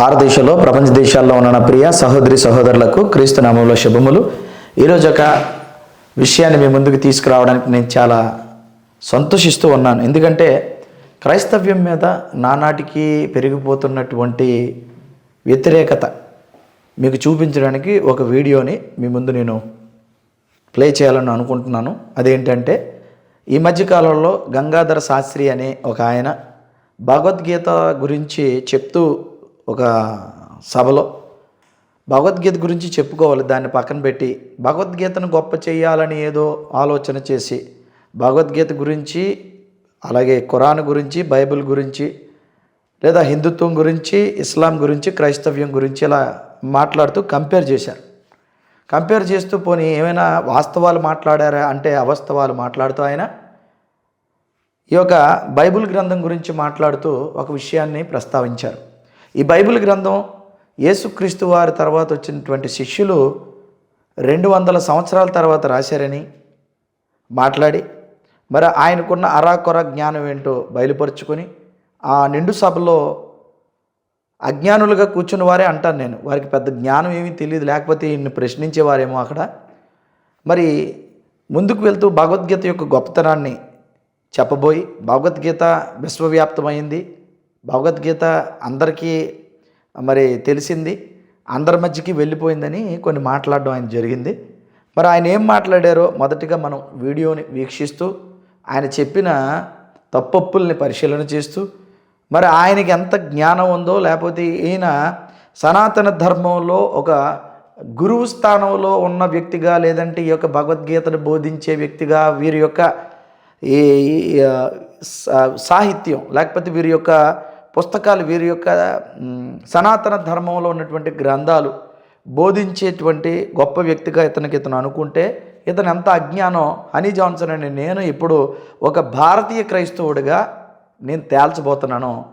భారతదేశంలో ప్రపంచ దేశాల్లో ఉన్న నా ప్రియ సహోదరి సహోదరులకు క్రీస్తు నామంలో శుభములు. ఈరోజు ఒక విషయాన్ని మీ ముందుకు తీసుకురావడానికి నేను చాలా సంతోషిస్తూ ఉన్నాను. ఎందుకంటే క్రైస్తవ్యం మీద నానాటికి పెరిగిపోతున్నటువంటి వ్యతిరేకత మీకు చూపించడానికి ఒక వీడియోని మీ ముందు నేను ప్లే చేయాలని అనుకుంటున్నాను. అదేంటంటే ఈ మధ్యకాలంలో గంగాధర శాస్త్రి అనే ఒక ఆయన భగవద్గీత గురించి చెప్తూ ఒక సభలో భగవద్గీత గురించి చెప్పుకోవాలి దాన్ని పక్కన పెట్టి. భగవద్గీతను గొప్ప చేయాలని ఏదో ఆలోచన చేసి భగవద్గీత గురించి అలాగే ఖురాన్ గురించి బైబిల్ గురించి లేదా హిందుత్వం గురించి ఇస్లాం గురించి క్రైస్తవ్యం గురించి ఇలా మాట్లాడుతూ కంపేర్ చేశారు. కంపేర్ చేస్తూ పోనీ ఏమైనా వాస్తవాలు మాట్లాడారా అంటే అవాస్తవాలు మాట్లాడుతూ ఆయన ఈ యొక్క బైబిల్ గ్రంథం గురించి మాట్లాడుతూ ఒక విషయాన్ని ప్రస్తావించారు. ఈ బైబిల్ గ్రంథం యేసుక్రీస్తు వారి తర్వాత వచ్చినటువంటి శిష్యులు రెండు వందల సంవత్సరాల తర్వాత రాశారని మాట్లాడి మరి ఆయనకున్న అరాకొర జ్ఞానం ఏంటో బయలుపరుచుకొని ఆ నిండు సభలో అజ్ఞానులుగా కూర్చున్న వారే అంటాను నేను. వారికి పెద్ద జ్ఞానం ఏమీ తెలియదు లేకపోతే ఈయన్ని ప్రశ్నించేవారేమో అక్కడ. మరి ముందుకు వెళ్తూ భగవద్గీత యొక్క గొప్పతనాన్ని చెప్పబోయి భగవద్గీత విశ్వవ్యాప్తమైంది. భగవద్గీత అందరికీ మరి తెలిసింది అందరి మధ్యకి వెళ్ళిపోయిందని కొన్ని మాట్లాడడం ఆయన జరిగింది. మరి ఆయన ఏం మాట్లాడారో మొదటిగా మనం వీడియోని వీక్షిస్తూ ఆయన చెప్పిన తప్పప్పుల్ని పరిశీలన చేస్తూ మరి ఆయనకి ఎంత జ్ఞానం ఉందో లేకపోతే ఈయన సనాతన ధర్మంలో ఒక గురువు స్థానంలో ఉన్న వ్యక్తిగా లేదంటే ఈ యొక్క భగవద్గీతను బోధించే వ్యక్తిగా వీరి యొక్క ఈ ఈ, సా- సాహిత్యం లేకపోతే వీరి యొక్క పుస్తకాలు వీరి యొక్క సనాతన ధర్మంలో ఉన్నటువంటి గ్రంథాలు బోధించేటువంటి గొప్ప వ్యక్తిగా ఇతనికి ఇతను అనుకుంటే ఇతను ఎంత అజ్ఞానం హనీ జాన్సన్ అని నేను ఇప్పుడు ఒక భారతీయ క్రైస్తవుడిగా నేను తేల్చబోతున్నాను.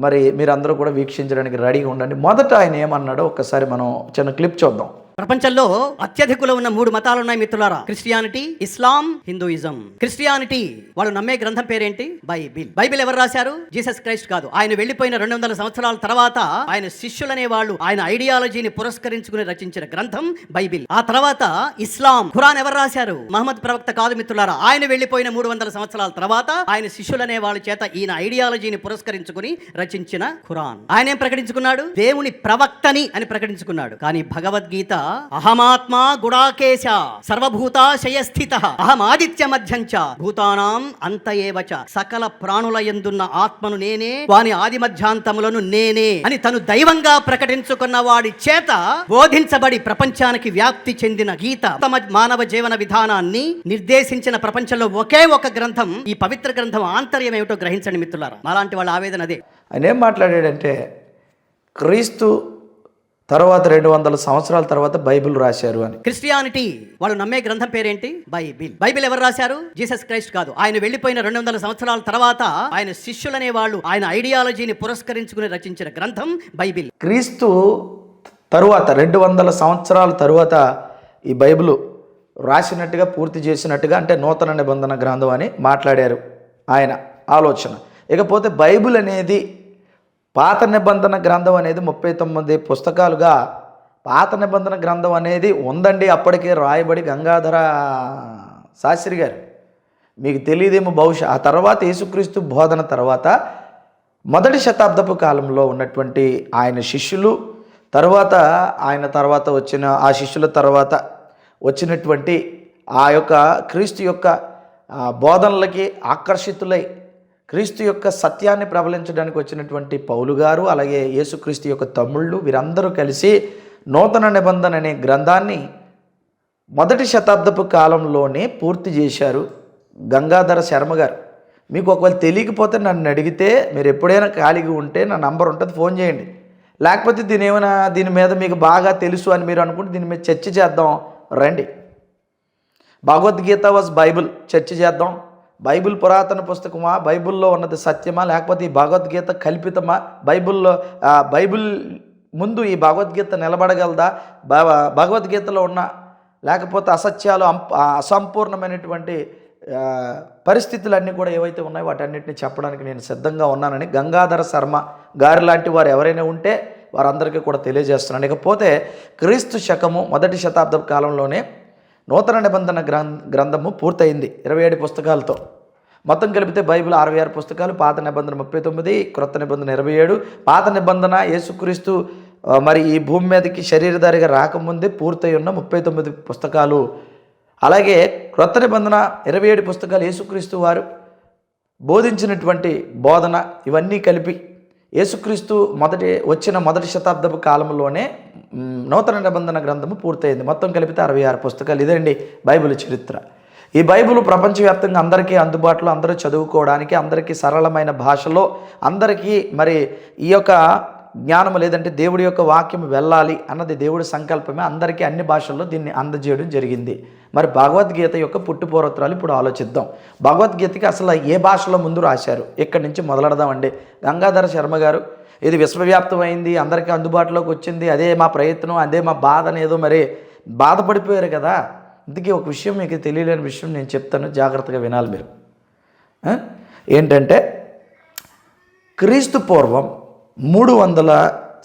మరి మీరందరూ కూడా వీక్షించడానికి రెడీగా ఉండండి. మొదట ఆయన ఏమన్నాడో ఒకసారి మనం చిన్న క్లిప్ చూద్దాం. ప్రపంచంలో అత్యధికులో ఉన్న మూడు మతాలు ఉన్నాయి మిత్రులారా. క్రిస్టియానిటీ ఇస్లాం హిందూయిజం. క్రిస్టియానిటీ వాళ్ళు నమ్మే గ్రంథం పేరేంటి? బైబిల్. బైబిల్ ఎవరు రాశారు? జీసస్ క్రైస్ట్ కాదు. ఆయన వెళ్ళిపోయిన రెండు వందల సంవత్సరాల తర్వాత ఆయన శిష్యులనే వాళ్ళు ఆయన ఐడియాలజీని పురస్కరించుకుని రచించిన గ్రంథం బైబిల్. ఆ తర్వాత ఇస్లాం. ఖురాన్ ఎవరు రాశారు? మహమ్మద్ ప్రవక్త కాదు మిత్రులారా. ఆయన వెళ్ళిపోయిన మూడు వందల సంవత్సరాల తర్వాత ఆయన శిష్యులనే వాళ్ళ చేత ఈయన ఐడియాలజీని పురస్కరించుకుని రచించిన ఖురాన్. ఆయన ఏం ప్రకటించుకున్నాడు? దేవుని ప్రవక్తని అని ప్రకటించుకున్నాడు. కానీ భగవద్గీత అహమాత్మా గుడాకేశ సర్వభూత శయస్థిత అహమాదిత్య మధ్యంచ భూతానాం అంత ఏవచ సకల ప్రాణుల ఎందున్న ఆత్మను నేనే వాని ఆది మధ్యాంతములను నేనే అని తను దైవంగా ప్రకటించుకున్న వాడి చేత బోధించబడి ప్రపంచానికి వ్యాప్తి చెందిన గీత తమ మానవ జీవన విధానాన్ని నిర్దేశించిన ప్రపంచంలో ఒకే ఒక గ్రంథం ఈ పవిత్ర గ్రంథం ఆంతర్యం ఏమిటో గ్రహించండి మిత్రులారా. అలాంటి వాళ్ళ ఆవేదన అదే. ఆయన ఏం మాట్లాడాడంటే క్రీస్తు తర్వాత రెండు వందల సంవత్సరాల తర్వాత బైబిల్ రాశారు అని. క్రిస్టియానిటీ వాళ్ళు నమ్మే గ్రంథం పేరేంటి? బైబిల్. బైబిల్ ఎవరు రాశారు? జీసస్ క్రైస్ట్ కాదు. ఆయన వెళ్ళిపోయిన రెండు వందల సంవత్సరాల తర్వాత ఆయన శిష్యులనే వాళ్ళు ఆయన ఐడియాలజీని పురస్కరించుకుని రచించిన గ్రంథం బైబిల్. క్రీస్తు తరువాత రెండు వందల సంవత్సరాల తరువాత ఈ బైబిల్ రాసినట్టుగా పూర్తి చేసినట్టుగా అంటే నూతన నిబంధన గ్రంథం అని మాట్లాడారు ఆయన ఆలోచన. ఇకపోతే బైబిల్ అనేది పాత నిబంధన గ్రంథం అనేది ముప్పై తొమ్మిది పుస్తకాలుగా పాత నిబంధన గ్రంథం అనేది ఉందండి అప్పటికే రాయబడి గంగాధర శాస్త్రి గారు. మీకు తెలియదేమో బహుశా ఆ తర్వాత యేసుక్రీస్తు బోధన తర్వాత మొదటి శతాబ్దపు కాలంలో ఉన్నటువంటి ఆయన శిష్యులు తర్వాత ఆయన తర్వాత వచ్చిన ఆ శిష్యుల తర్వాత వచ్చినటువంటి ఆ యొక్క క్రీస్తు యొక్క బోధనలకి ఆకర్షితులై క్రీస్తు యొక్క సత్యాన్ని ప్రబలించడానికి వచ్చినటువంటి పౌలు గారు అలాగే యేసుక్రీస్తు యొక్క తమ్ముళ్ళు వీరందరూ కలిసి నూతన నిబంధన అనే గ్రంథాన్ని మొదటి శతాబ్దపు కాలంలోనే పూర్తి చేశారు గంగాధర శర్మ గారు. మీకు ఒకవేళ తెలియకపోతే నన్ను అడిగితే మీరు ఎప్పుడైనా ఖాళీగా ఉంటే నా నంబర్ ఉంటుంది ఫోన్ చేయండి. లేకపోతే దీని ఏమైనా దీని మీద మీకు బాగా తెలుసు అని మీరు అనుకుంటే దీని మీద చర్చ చేద్దాం. రండి. భగవద్గీత వాజ్ బైబిల్. చర్చ చేద్దాం. బైబిల్ పురాతన పుస్తకమా? బైబిల్లో ఉన్నది సత్యమా? లేకపోతే ఈ భగవద్గీత కల్పితమా? బైబిల్లో బైబిల్ ముందు ఈ భగవద్గీత నిలబడగలదా? భగవద్గీతలో ఉన్న లేకపోతే అసత్యాలు అసంపూర్ణమైనటువంటి పరిస్థితులన్నీ కూడా ఏవైతే ఉన్నాయో వాటన్నిటిని చెప్పడానికి నేను సిద్ధంగా ఉన్నానని గంగాధర శర్మ గారి లాంటి వారు ఎవరైనా ఉంటే వారందరికీ కూడా తెలియజేస్తున్నాను. ఇకపోతే క్రీస్తు శకము మొదటి శతాబ్దం కాలంలోనే నూతన నిబంధన గ్రం గ్రంథము పూర్తయింది. ఇరవై ఏడు పుస్తకాలతో. మొత్తం కలిపితే బైబిల్ అరవై ఆరు పుస్తకాలు పాత నిబంధన ముప్పై తొమ్మిది క్రొత్త నిబంధన ఇరవై ఏడు. పాత నిబంధన యేసుక్రీస్తు మరి ఈ భూమి మీదకి శరీరధారిగా రాకముందే పూర్తయి ఉన్న ముప్పై తొమ్మిది పుస్తకాలు. అలాగే క్రొత్త నిబంధన ఇరవై ఏడు పుస్తకాలు యేసుక్రీస్తు వారు బోధించినటువంటి బోధన ఇవన్నీ కలిపి యేసుక్రీస్తు మొదటి వచ్చిన మొదటి శతాబ్దపు కాలంలోనే నూతన నిబంధన గ్రంథము పూర్తయింది. మొత్తం కలిపితే అరవై ఆరు పుస్తకాలు. ఇదండి? బైబిల్ చరిత్ర. ఈ బైబిల్ ప్రపంచవ్యాప్తంగా అందరికీ అందుబాటులో అందరూ చదువుకోవడానికి అందరికీ సరళమైన భాషలో అందరికీ మరి ఈ యొక్క జ్ఞానము లేదంటే దేవుడి యొక్క వాక్యం వెళ్ళాలి అన్నది దేవుడి సంకల్పమే. అందరికీ అన్ని భాషల్లో దీన్ని అందజేయడం జరిగింది. మరి భగవద్గీత యొక్క పుట్టుపోరత్రాలు ఇప్పుడు ఆలోచిద్దాం. భగవద్గీతకి అసలు ఏ భాషలో ముందు రాశారు? ఇక్కడి నుంచి మొదలెడదామండి? గంగాధర శర్మ గారు ఇది విశ్వవ్యాప్తమైంది అందరికీ అందుబాటులోకి వచ్చింది అదే మా ప్రయత్నం అదే మా బాధ అనేదో మరి బాధపడిపోయారు కదా. ఇందుకే ఒక విషయం మీకు తెలియలేని విషయం నేను చెప్తాను జాగ్రత్తగా వినాలి మీరు. ఏంటంటే క్రీస్తు పూర్వం మూడు వందల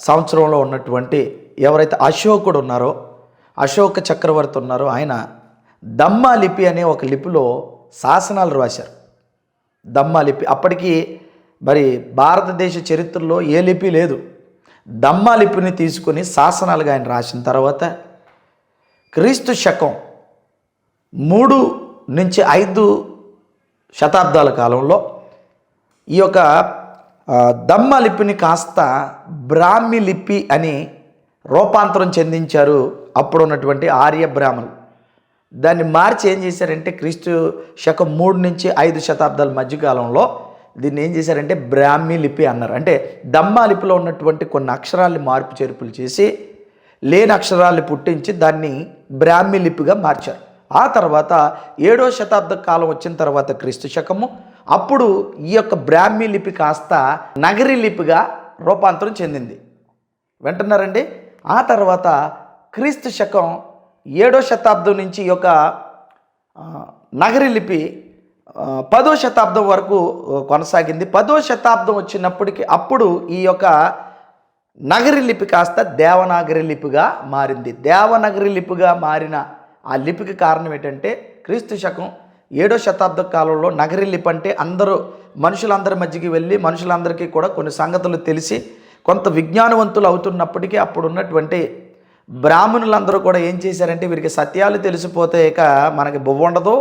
సంవత్సరంలో ఉన్నటువంటి ఎవరైతే అశోకుడు ఉన్నారో అశోక చక్రవర్తి ఉన్నారో ఆయన దమ్మా లిపి అనే ఒక లిపిలో శాసనాలు రాశారు. దమ్మా లిపి అప్పటికి మరి భారతదేశ చరిత్రలో ఏ లిపి లేదు. దమ్మ లిపిని తీసుకొని శాసనాలుగా ఆయన రాసిన తర్వాత క్రీస్తు శకం మూడు నుంచి ఐదు శతాబ్దాల కాలంలో ఈ యొక్క దమ్మ లిపిని కాస్త బ్రాహ్మి లిపి అని రూపాంతరం చెందించారు అప్పుడు ఉన్నటువంటి ఆర్య బ్రాహ్మణులు. దాన్ని మార్చి ఏం చేశారంటే క్రీస్తు శకం మూడు నుంచి ఐదు శతాబ్దాల మధ్యకాలంలో దీన్ని ఏం చేశారంటే బ్రాహ్మీ లిపి అన్నారు. అంటే దమ్మా లిపిలో ఉన్నటువంటి కొన్ని అక్షరాల్ని మార్పు చేర్పులు చేసి లేని అక్షరాల్ని పుట్టించి దాన్ని బ్రాహ్మీ లిపిగా మార్చారు. ఆ తర్వాత ఏడో శతాబ్ద కాలం వచ్చిన తర్వాత క్రీస్తు శకము అప్పుడు ఈ యొక్క బ్రాహ్మీ లిపి కాస్త నగరి లిపిగా రూపాంతరం చెందింది. వింటున్నారండి? ఆ తర్వాత క్రీస్తు శకం ఏడో శతాబ్దం నుంచి ఈ యొక్క నగరి లిపి పదో శతాబ్దం వరకు కొనసాగింది. పదో శతాబ్దం వచ్చినప్పటికీ అప్పుడు ఈ యొక్క నగరి లిపి కాస్త దేవనాగరి లిపిగా మారింది. దేవనగరి లిపిగా మారిన ఆ లిపికి కారణం ఏంటంటే క్రీస్తు శకం ఏడో శతాబ్ద కాలంలో నగరి లిపి అంటే అందరూ మనుషులందరి మధ్యకి వెళ్ళి మనుషులందరికీ కూడా కొన్ని సంగతులు తెలిసి కొంత విజ్ఞానవంతులు అవుతున్నప్పటికీ అప్పుడు ఉన్నటువంటి బ్రాహ్మణులందరూ కూడా ఏం చేశారంటే వీరికి సత్యాలు తెలిసిపోతే ఇక మనకి బొవ్వ ఉండదు.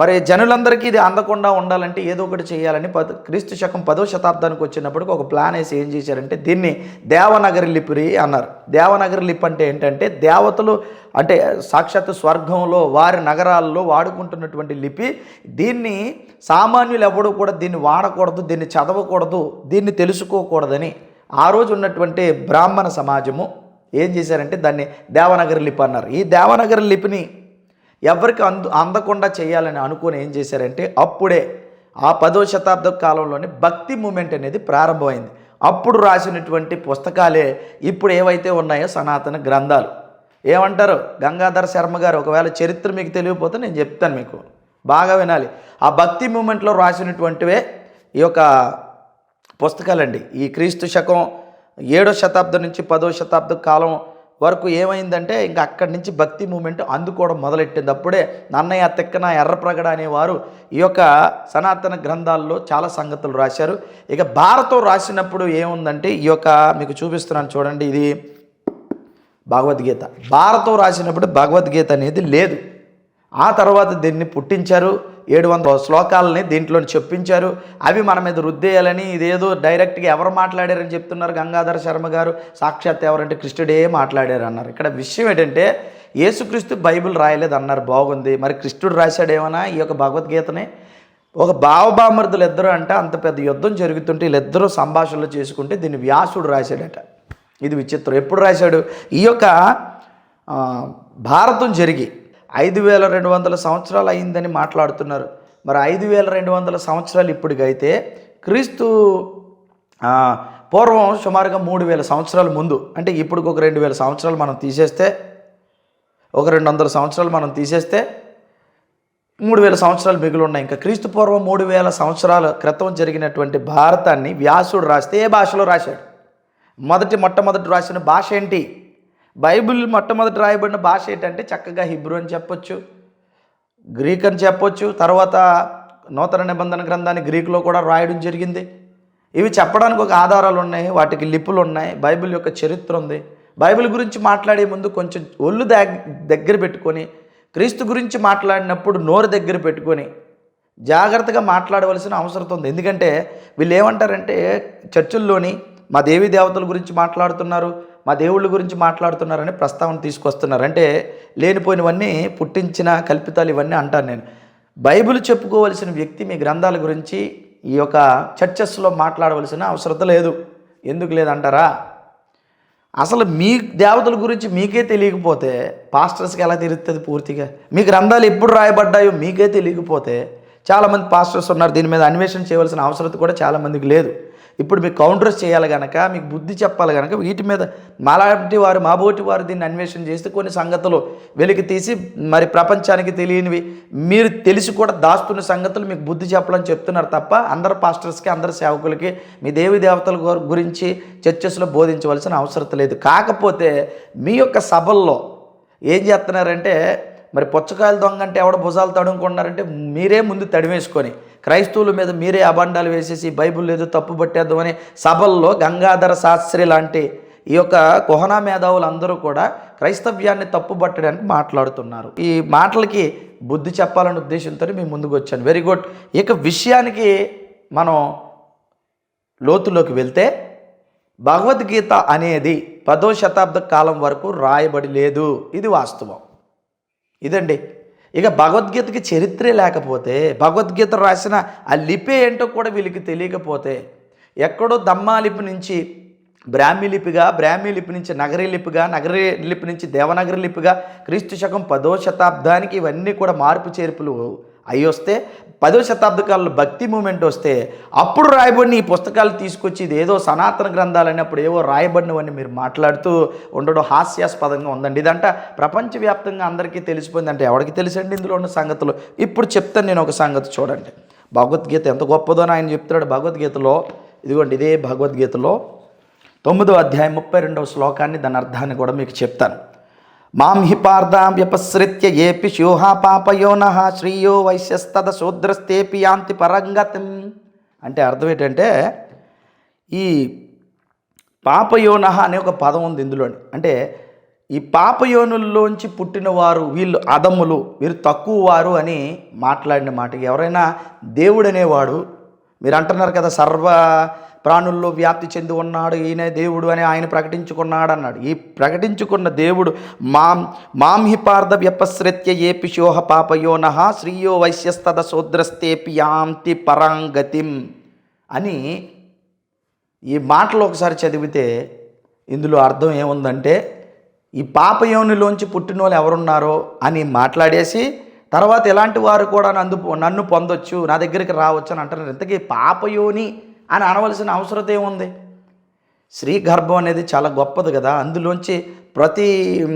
మరి జనులందరికీ ఇది అందకుండా ఉండాలంటే ఏదో ఒకటి చేయాలని పద క్రీస్తు శకం పదో శతాబ్దానికి వచ్చినప్పటికి ఒక ప్లాన్ వేసి ఏం చేశారంటే దీన్ని దేవనగరి లిపి అన్నారు. దేవనగరి లిపి అంటే ఏంటంటే దేవతలు అంటే సాక్షాత్ స్వర్గంలో వారి నగరాల్లో వాడుకుంటున్నటువంటి లిపి. దీన్ని సామాన్యులు ఎవడు కూడా దీన్ని వాడకూడదు దీన్ని చదవకూడదు దీన్ని తెలుసుకోకూడదని ఆ రోజు ఉన్నటువంటి బ్రాహ్మణ సమాజము ఏం చేశారంటే దాన్ని దేవనగరి లిపి అన్నారు. ఈ దేవనగరి లిపిని ఎవరికి అందు అందకుండా చేయాలని అనుకుని ఏం చేశారంటే అప్పుడే ఆ పదో శతాబ్ద కాలంలోనే భక్తి మూమెంట్ అనేది ప్రారంభమైంది. అప్పుడు రాసినటువంటి పుస్తకాలే ఇప్పుడు ఏవైతే ఉన్నాయో సనాతన గ్రంథాలు. ఏమంటారు? గంగాధర శర్మ గారు ఒకవేళ చరిత్ర మీకు తెలియకపోతే నేను చెప్తాను మీకు. బాగా వినాలి. ఆ భక్తి మూమెంట్లో రాసినటువంటివే ఈ యొక్క పుస్తకాలండి. ఈ క్రీస్తు శకం ఏడో శతాబ్దం నుంచి పదో శతాబ్దం కాలం వరకు ఏమైందంటే ఇంకా అక్కడి నుంచి భక్తి మూమెంట్ అందుకోవడం మొదలెట్టింది. అప్పుడే నన్నయ్య తిక్కన ఎర్రప్రగడ అనేవారు ఈ యొక్క సనాతన గ్రంథాల్లో చాలా సంగతులు రాశారు. ఇక భారతం రాసినప్పుడు ఏముందంటే ఈ యొక్క మీకు చూపిస్తున్నాను చూడండి ఇది భగవద్గీత. భారతం రాసినప్పుడు భగవద్గీత అనేది లేదు. ఆ తర్వాత దీన్ని పుట్టించారు. ఏడు వందల శ్లోకాలని దీంట్లో చెప్పించారు. అవి మన మీద రుద్దేయాలని ఇదేదో డైరెక్ట్గా ఎవరు మాట్లాడారని చెప్తున్నారు గంగాధర శర్మ గారు. సాక్షాత్ ఎవరంటే కృష్ణుడే మాట్లాడారు అన్నారు. ఇక్కడ విషయం ఏంటంటే యేసుక్రీస్తు బైబిల్ రాయలేదు అన్నారు. బాగుంది. మరి కృష్ణుడు రాశాడేమన్నా ఈ యొక్క భగవద్గీతని? ఒక భావబామర్దులు ఇద్దరు అంటే అంత పెద్ద యుద్ధం జరుగుతుంటే వీళ్ళిద్దరూ సంభాషణలు చేసుకుంటే దీన్ని వ్యాసుడు రాశాడట. ఇది విచిత్రం. ఎప్పుడు రాశాడు? ఈ యొక్క భారతం జరిగి ఐదు వేల రెండు వందల సంవత్సరాలు అయిందని మాట్లాడుతున్నారు. మరి ఐదు వేల రెండు వందల సంవత్సరాలు ఇప్పటికైతే క్రీస్తు పూర్వం సుమారుగా మూడు వేల సంవత్సరాల ముందు అంటే ఇప్పుడు ఒక రెండు వేల సంవత్సరాలు మనం తీసేస్తే ఒక రెండు వందల సంవత్సరాలు మనం తీసేస్తే మూడు వేల సంవత్సరాలు మిగిలి ఉన్నాయి ఇంకా క్రీస్తు పూర్వం మూడు వేల సంవత్సరాల క్రితం జరిగినటువంటి భారతాన్ని వ్యాసుడు రాస్తే ఏ భాషలో రాశాడు? మొదటి మొట్టమొదటి రాసిన భాష ఏంటి? బైబిల్ మొట్టమొదటి రాయబడిన భాష ఏంటంటే చక్కగా హిబ్రూ అని చెప్పొచ్చు గ్రీక్ అని చెప్పొచ్చు తర్వాత నూతన నిబంధన గ్రంథాన్ని గ్రీకులో కూడా రాయడం జరిగింది. ఇవి చెప్పడానికి ఒక ఆధారాలు ఉన్నాయి వాటికి లిపులు ఉన్నాయి బైబిల్ యొక్క చరిత్ర ఉంది. బైబిల్ గురించి మాట్లాడే ముందు కొంచెం ఒళ్ళు దాగ్ దగ్గర పెట్టుకొని క్రీస్తు గురించి మాట్లాడినప్పుడు నోరు దగ్గర పెట్టుకొని జాగ్రత్తగా మాట్లాడవలసిన అవసరం ఉంది. ఎందుకంటే వీళ్ళు ఏమంటారంటే చర్చిల్లోని మా దేవీ దేవతల గురించి మాట్లాడుతున్నారు. మా దేవుళ్ళ గురించి మాట్లాడుతున్నారని ప్రస్తావన తీసుకొస్తున్నారు. అంటే లేనిపోయినవన్నీ పుట్టించిన కల్పితాలు ఇవన్నీ అంటాను నేను. బైబిల్ చెప్పుకోవలసిన వ్యక్తి మీ గ్రంథాల గురించి ఈ యొక్క చర్చస్లో మాట్లాడవలసిన అవసరత లేదు. ఎందుకు లేదంటారా? అసలు మీ దేవతల గురించి మీకే తెలియకపోతే పాస్టర్స్కి ఎలా తెలుస్తుంది పూర్తిగా? మీ గ్రంథాలు ఎప్పుడు రాయబడ్డాయో మీకే తెలియకపోతే చాలామంది పాస్టర్స్ ఉన్నారు. దీని మీద అన్వేషణ చేయవలసిన అవసరం కూడా చాలామందికి లేదు. ఇప్పుడు మీకు కౌంటర్స్ చేయాలి కనుక మీకు బుద్ధి చెప్పాలి కనుక వీటి మీద మాలాంటి వారు మాబోటి వారు దీన్ని అన్వేషణ చేస్తే కొన్ని సంగతులు వెలికి తీసి మరి ప్రపంచానికి తెలియనివి మీరు తెలిసి కూడా దాస్తున్న సంగతులు మీకు బుద్ధి చెప్పాలని చెప్తున్నారు తప్ప అందరు పాస్టర్స్కి అందరు సేవకులకి మీ దేవి దేవతల గురించి చర్చస్లో బోధించవలసిన అవసరం లేదు. కాకపోతే మీ యొక్క సభల్లో ఏం చేస్తున్నారంటే మరి పుచ్చకాయలు దొంగ అంటే ఎవడ భుజాలు తడుముకున్నారంటే మీరే ముందు తడివేసుకొని క్రైస్తవుల మీద మీరే అబండాలు వేసేసి బైబిల్ లేదు తప్పు పట్టేద్దామని సభల్లో గంగాధర శాస్త్రి లాంటి ఈ యొక్క కుహనా మేధావులు అందరూ కూడా క్రైస్తవ్యాన్ని తప్పుపట్టడానికి మాట్లాడుతున్నారు. ఈ మాటలకి బుద్ధి చెప్పాలనే ఉద్దేశంతో మేము ముందుకు వచ్చాను వెరీ గుడ్ ఇక విషయానికి మనం లోతులోకి వెళ్తే భగవద్గీత అనేది పదో శతాబ్ద కాలం వరకు రాయబడి లేదు. ఇది వాస్తవం. ఇదండి ఇక భగవద్గీతకి చరిత్రే లేకపోతే భగవద్గీత రాసిన ఆ లిపి ఏంటో కూడా వీళ్ళకి తెలియకపోతే ఎక్కడో దమ్మా లిపి నుంచి బ్రాహ్మీ లిపిగా బ్రాహ్మీ లిపి నుంచి నగరీ లిపిగా నగరీ లిపి నుంచి దేవనగరి లిపిగా క్రీస్తు శకం పదో శతాబ్దానికి ఇవన్నీ కూడా మార్పు చేర్పులు అయి వస్తే పదో శతాబ్ద కాలంలో భక్తి మూమెంట్ వస్తే అప్పుడు రాయబడిన ఈ పుస్తకాలు తీసుకొచ్చి ఇది ఏదో సనాతన గ్రంథాలు అయినప్పుడు ఏవో రాయబడినవన్నీ మీరు మాట్లాడుతూ ఉండడం హాస్యాస్పదంగా ఉందండి. ఇదంట ప్రపంచవ్యాప్తంగా అందరికీ తెలిసిపోయింది. అంటే ఎవరికి తెలుసండి ఇందులో ఉన్న సంగతులు? ఇప్పుడు చెప్తాను నేను ఒక సంగతి చూడండి. భగవద్గీత ఎంత గొప్పదో ఆయన చెప్తున్నాడు. భగవద్గీతలో ఇదిగోండి ఇదే భగవద్గీతలో తొమ్మిదో అధ్యాయం ముప్పై రెండవ శ్లోకాన్ని దాని అర్థాన్ని కూడా మీకు చెప్తాను. మాం హి పార్థాం వ్యపసృత్య ఏపి శోహా పాపయోన శ్రీయో వైశ్యస్తద శూద్రస్తేపి యాంతి పరంగతం. అంటే అర్థం ఏంటంటే ఈ పాపయోన అనే ఒక పదం ఉంది ఇందులోని. అంటే ఈ పాపయోనుల్లోంచి పుట్టినవారు వీళ్ళు అదమ్ములు వీరు తక్కువ వారు అని మాట్లాడిన మాట ఎవరైనా దేవుడు అనేవాడు మీరు అంటున్నారు కదా సర్వ ప్రాణుల్లో వ్యాప్తి చెంది ఉన్నాడు. ఈయనే దేవుడు అని ఆయన ప్రకటించుకున్నాడు అన్నాడు ఈ ప్రకటించుకున్న దేవుడు మాం మాం వ్యపశ్రిత్య పార్థ ఏపి శోహ పాపయోన శ్రీయో వైశ్యస్తద శూద్రస్తేపి యాంతి పరాంగతిం అని ఈ మాటలు ఒకసారి చదివితే ఇందులో అర్థం ఏముందంటే ఈ పాపయోనిలోంచి పుట్టిన వాళ్ళు ఎవరున్నారో అని మాట్లాడేసి తర్వాత ఎలాంటి వారు కూడా నందు నన్ను పొందొచ్చు నా దగ్గరికి రావచ్చు అని అంటున్నారు. ఇంతకీ పాపయోని అని అనవలసిన అవసరం ఏముంది? స్త్రీ గర్భం అనేది చాలా గొప్పది కదా. అందులోంచి ప్రతి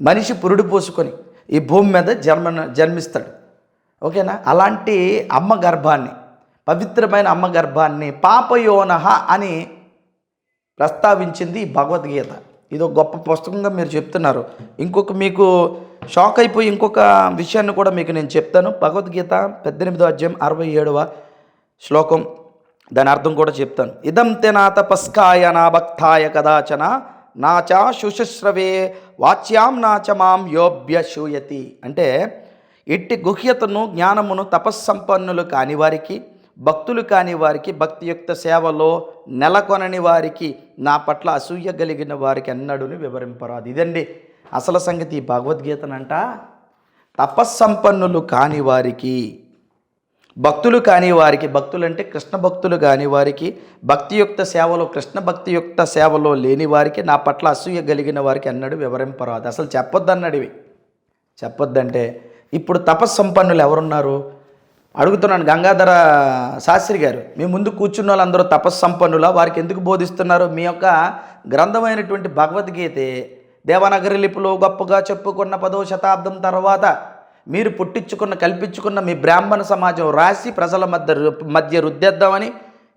మనిషి పురుడు పోసుకొని ఈ భూమి మీద జన్మ జన్మిస్తాడు. ఓకేనా? అలాంటి అమ్మ గర్భాన్ని పవిత్రమైన అమ్మ గర్భాన్ని పాపయోనహ అని ప్రస్తావించింది ఈ భగవద్గీత. ఇది ఒక గొప్ప పుస్తకంగా మీరు చెప్తున్నారు. ఇంకొక మీకు షాక్ అయిపోయి ఇంకొక విషయాన్ని కూడా మీకు నేను చెప్తాను. భగవద్గీత పద్దెనిమిదో అధ్యాయం అరవై ఏడవ శ్లోకం. దాని అర్థం కూడా చెప్తాను. ఇదం తెనా తపస్కాయ నా భక్తాయ కదాచన నాచా శుశశ్రవే వాచ్యాం నాచ మాం యోభ్య శూయతి. అంటే ఇట్టి గుహ్యతను జ్ఞానమును తపస్సంపన్నులు కాని వారికి భక్తులు కాని వారికి భక్తియుక్త సేవలో నెలకొనని వారికి నా పట్ల అసూయ కలిగిన వారికి ఎన్నడూని వివరింపరాదు. ఇదండి అసలు సంగతి భగవద్గీతనంట. తపస్సంపన్నులు కాని వారికి భక్తులు కాని వారికి భక్తులు అంటే కృష్ణ భక్తులు కాని వారికి భక్తియుక్త సేవలో కృష్ణ భక్తియుక్త సేవలో లేని వారికి నా పట్ల అసూయ కలిగిన వారికి అన్నాడు వివరింపరాదు అసలు చెప్పొద్దన్నాడు ఇవి. చెప్పొద్దంటే ఇప్పుడు తపస్సంపన్నులు ఎవరున్నారు? అడుగుతున్నాను గంగాధర శాస్త్రి గారు మీ ముందు కూర్చున్న వాళ్ళందరూ తపస్సంపన్నులా? వారికి ఎందుకు బోధిస్తున్నారు? మీ యొక్క గ్రంథమైనటువంటి భగవద్గీతే దేవనగరి లిపిలో గొప్పగా చెప్పుకున్న పదో శతాబ్దం తర్వాత మీరు పుట్టించుకున్న కల్పించుకున్న మీ బ్రాహ్మణ సమాజం రాసి ప్రజల మధ్య రు- మధ్య రుద్దేద్దామని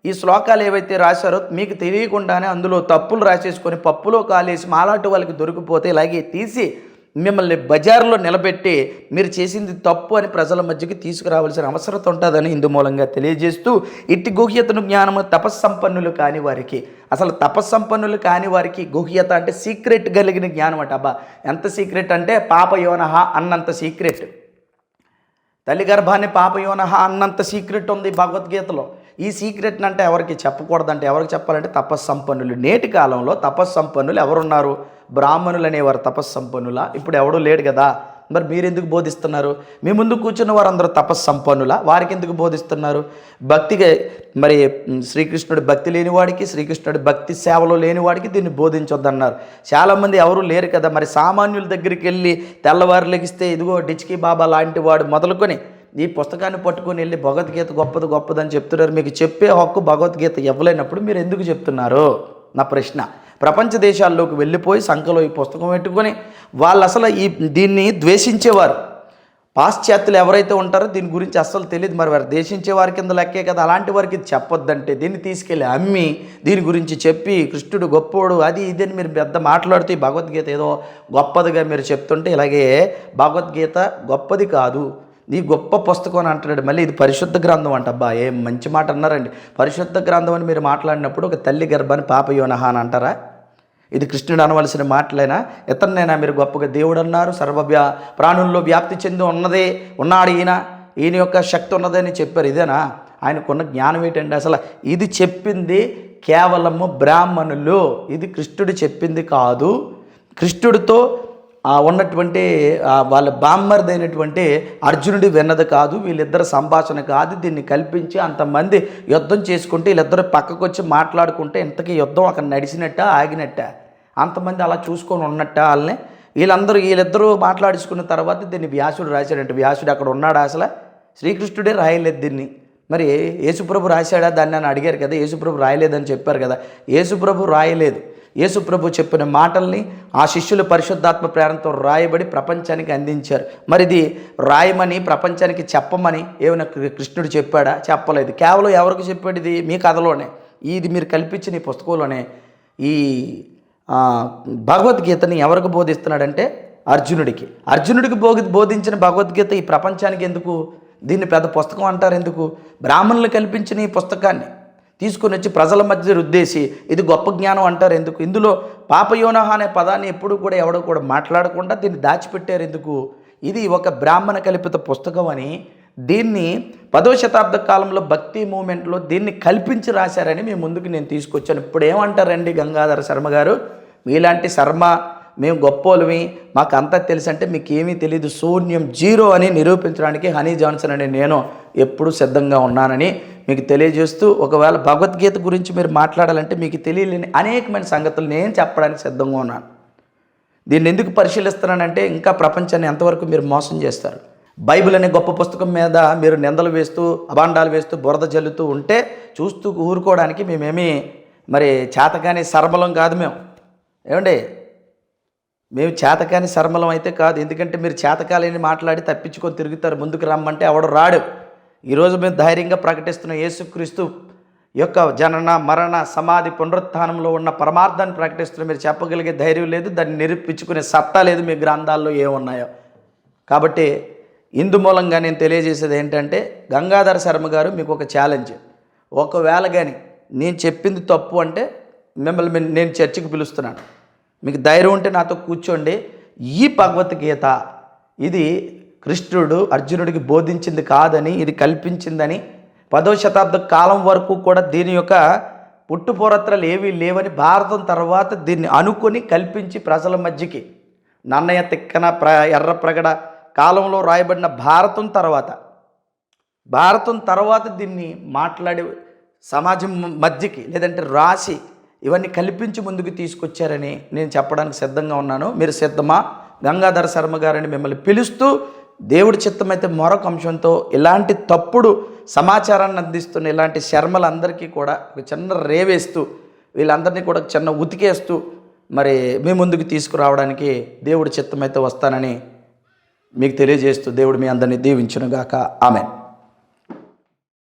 ఈ శ్లోకాలు ఏవైతే రాశారో మీకు తెలియకుండానే అందులో తప్పులు రాసేసుకొని పప్పులో కాలేసి మాలాటి వాళ్ళకి దొరికిపోతే ఇలాగే తీసి మిమ్మల్ని బజార్లో నిలబెట్టి మీరు చేసింది తప్పు అని ప్రజల మధ్యకి తీసుకురావాల్సిన అవసరం ఉంటుందని ఇందు మూలంగా తెలియజేస్తూ ఇట్టి గుహ్యతను జ్ఞానము తపస్సంపన్నులు కాని వారికి అసలు తపస్సంపన్నులు కాని వారికి గుహ్యత అంటే సీక్రెట్ కలిగిన జ్ఞానం అంట అబ్బా. ఎంత సీక్రెట్ అంటే పాప యోనహ అన్నంత సీక్రెట్. తల్లి గర్భాన్ని పాపయోన అన్నంత సీక్రెట్ ఉంది భగవద్గీతలో. ఈ సీక్రెట్ని అంటే ఎవరికి చెప్పకూడదంటే ఎవరికి చెప్పాలంటే తపస్సంపన్నులు. నేటి కాలంలో తపస్సంపన్నులు ఎవరున్నారు? బ్రాహ్మణులు అనేవారు తపస్సంపన్నుల? ఇప్పుడు ఎవడూ లేడు కదా. మరి మీరు ఎందుకు బోధిస్తున్నారు? మీ ముందు కూర్చున్న వారందరూ తపస్సంపన్నులా వారికి ఎందుకు బోధిస్తున్నారు? భక్తిగా మరి శ్రీకృష్ణుడు శ్రీకృష్ణుడి భక్తి లేనివాడికి శ్రీకృష్ణుడి భక్తి సేవలో లేనివాడికి దీన్ని బోధించొద్దన్నారు. చాలామంది ఎవరు లేరు కదా మరి సామాన్యుల దగ్గరికి వెళ్ళి తెల్లవారు లెగిస్తే ఇదిగో డిచ్కి బాబా లాంటి వాడు మొదలుకొని ఈ పుస్తకాన్ని పట్టుకొని వెళ్ళి భగవద్గీత గొప్పది గొప్పదని చెప్తున్నారు. మీకు చెప్పే హక్కు భగవద్గీత ఇవ్వలేనప్పుడు మీరు ఎందుకు చెప్తున్నారు? నా ప్రశ్న. ప్రపంచ దేశాల్లోకి వెళ్ళిపోయి సంఖలో ఈ పుస్తకం పెట్టుకొని వాళ్ళు అసలు ఈ దీన్ని ద్వేషించేవారు. పాశ్చాత్యులు ఎవరైతే ఉంటారో దీని గురించి అస్సలు తెలియదు మరి వారు. దేశించే వారి కింద లెక్కే కదా. అలాంటి వారికి ఇది చెప్పొద్దంటే దీన్ని తీసుకెళ్ళి అమ్మి దీని గురించి చెప్పి కృష్ణుడు గొప్పోడు అది ఇది అని మీరు పెద్ద మాట్లాడుతూ ఈ భగవద్గీత ఏదో గొప్పదిగా మీరు చెప్తుంటే ఇలాగే భగవద్గీత గొప్పది కాదు. ఈ గొప్ప పుస్తకం అని అంటున్నాడు. మళ్ళీ ఇది పరిశుద్ధ గ్రంథం అంట. అబ్బా ఏం మంచి మాట అన్నారండి. పరిశుద్ధ గ్రంథం అని మీరు మాట్లాడినప్పుడు ఒక తల్లి గర్భాన్ని పాపయోనహ అని అంటారా? ఇది కృష్ణుడు అనవలసిన మాటలైనా? ఇతన్నైనా మీరు గొప్పగా? దేవుడు అన్నారు సర్వవ్యా ప్రాణుల్లో వ్యాప్తి చెంది ఉన్నదే ఉన్నాడు ఈయన. ఈయన యొక్క శక్తి ఉన్నదని చెప్పారు. ఇదేనా? ఆయనకున్న జ్ఞానం ఏంటండి? అసలు ఇది చెప్పింది కేవలము బ్రాహ్మణులు. ఇది కృష్ణుడు చెప్పింది కాదు. కృష్ణుడితో ఉన్నటువంటి వాళ్ళ బామ్మర్దైనటువంటి అర్జునుడి విన్నది కాదు వీళ్ళిద్దరు సంభాషణ కాదు దీన్ని కల్పించి అంతమంది యుద్ధం చేసుకుంటే వీళ్ళిద్దరు పక్కకు వచ్చి మాట్లాడుకుంటే ఇంతకీ యుద్ధం అక్కడ నడిచినట్ట ఆగినట్ట? అంతమంది అలా చూసుకొని ఉన్నట్ట వాళ్ళని. వీళ్ళందరూ వీళ్ళిద్దరూ మాట్లాడుచుకున్న తర్వాత దీన్ని వ్యాసుడు రాశాడంటే. వ్యాసుడు అక్కడ ఉన్నాడు అసలు? శ్రీకృష్ణుడే రాయలేదు దీన్ని. మరి యేసుప్రభు రాశాడా దాన్ని అని అడిగారు కదా. యేసుప్రభు రాయలేదని చెప్పారు కదా. యేసుప్రభు రాయలేదు. యేసుప్రభు చెప్పిన మాటల్ని ఆ శిష్యుల పరిశుద్ధాత్మ ప్రేరణతో రాయబడి ప్రపంచానికి అందించారు. మరి ఇది రాయమని ప్రపంచానికి చెప్పమని ఏమైనా కృష్ణుడు చెప్పాడా? చెప్పలేదు. కేవలం ఎవరికి చెప్పాడు ఇది? మీ కథలోనే. ఇది మీరు కల్పించిన ఈ పుస్తకంలోనే. ఈ భగవద్గీతని ఎవరికి బోధిస్తున్నాడంటే అర్జునుడికి. అర్జునుడికి బోధి బోధించిన భగవద్గీత ఈ ప్రపంచానికి ఎందుకు? దీన్ని పెద్ద పుస్తకం అంటారు ఎందుకు? బ్రాహ్మణులు కల్పించిన ఈ పుస్తకాన్ని. తీసుకొని వచ్చి ప్రజల మధ్య రుద్దేసి ఇది గొప్ప జ్ఞానం అంటారు ఎందుకు? ఇందులో పాపయోనహ అనే పదాన్ని ఎప్పుడు కూడా ఎవడో కూడా మాట్లాడకుండా దీన్ని దాచిపెట్టారు ఎందుకు? ఇది ఒక బ్రాహ్మణ కల్పిత పుస్తకం అని దీన్ని పదో శతాబ్ద కాలంలో భక్తి మూమెంట్లో దీన్ని కల్పించి రాశారని మీ ముందుకు నేను తీసుకొచ్చాను. ఇప్పుడు ఏమంటారండి గంగాధర శర్మ గారు? మీలాంటి శర్మ మేము గొప్పోళ్ళమి మాకు అంతా తెలుసు అంటే మీకు ఏమీ తెలియదు శూన్యం జీరో అని నిరూపించడానికి హనీ జాన్సన్ అనే నేను ఎప్పుడూ సిద్ధంగా ఉన్నానని మీకు తెలియజేస్తూ ఒకవేళ భగవద్గీత గురించి మీరు మాట్లాడాలంటే మీకు తెలియలేని అనేకమైన సంగతులు నేను చెప్పడానికి సిద్ధంగా ఉన్నాను. దీన్ని ఎందుకు పరిశీలిస్తున్నానంటే ఇంకా ప్రపంచాన్ని ఎంతవరకు మీరు మోసం చేస్తారు? బైబిల్ అనే గొప్ప పుస్తకం మీద మీరు నిందలు వేస్తూ అభాండాలు వేస్తూ బురద జల్లుతూ ఉంటే చూస్తూ ఊరుకోవడానికి మేమేమి మరి చేతగానే సర్బలం కాదు మేము. ఏమండి? మేము చేతకాని సర్మలం అయితే కాదు. ఎందుకంటే మీరు చేతకాలని మాట్లాడి తప్పించుకొని తిరుగుతారు. ముందుకు రమ్మంటే ఎవడు రాడు. ఈరోజు మేము ధైర్యంగా ప్రకటిస్తున్న యేసుక్రీస్తు యొక్క జనన మరణ సమాధి పునరుత్థానంలో ఉన్న పరమార్థాన్ని ప్రకటిస్తున్న మీరు చెప్పగలిగే ధైర్యం లేదు. దాన్ని నిరూపించుకునే సత్తా లేదు. మీ గ్రంథాల్లో ఏమున్నాయో కాబట్టి ఇందు మూలంగా నేను తెలియజేసేది ఏంటంటే గంగాధర శర్మ గారు మీకు ఒక ఛాలెంజ్ ఒకవేళ కానీ నేను చెప్పింది తప్పు అంటే మిమ్మల్ని నేను చర్చికి పిలుస్తున్నాను. మీకు ధైర్యం ఉంటే నాతో కూర్చోండి. ఈ భగవద్గీత ఇది కృష్ణుడు అర్జునుడికి బోధించింది కాదని ఇది కల్పించిందని పదో శతాబ్ద కాలం వరకు కూడా దీని యొక్క పుట్టుపోరత్రలు ఏవీ లేవని భారతం తర్వాత దీన్ని అనుకొని కల్పించి ప్రజల మధ్యకి నన్నయ్య తిక్కన ప్ర ఎర్ర ప్రగడ కాలంలో రాయబడిన భారతం తర్వాత భారతం తర్వాత దీన్ని మాట్లాడే సమాజం మధ్యకి లేదంటే రాసి ఇవన్నీ కల్పించి ముందుకు తీసుకొచ్చారని నేను చెప్పడానికి సిద్ధంగా ఉన్నాను. మీరు సిద్ధమా? గంగాధర శర్మ గారిని మిమ్మల్ని పిలుస్తూ దేవుడి చిత్తమైతే మరొక అంశంతో ఇలాంటి తప్పుడు సమాచారాన్ని అందిస్తున్న ఇలాంటి శర్మలందరికీ కూడా ఒక చిన్న రేవేస్తూ వీళ్ళందరినీ కూడా చిన్న ఉతికేస్తూ మరి మీ ముందుకు తీసుకురావడానికి దేవుడి చిత్తమైతే వస్తానని మీకు తెలియజేస్తూ దేవుడు మీ అందరినీ దీవించునుగాక. ఆమె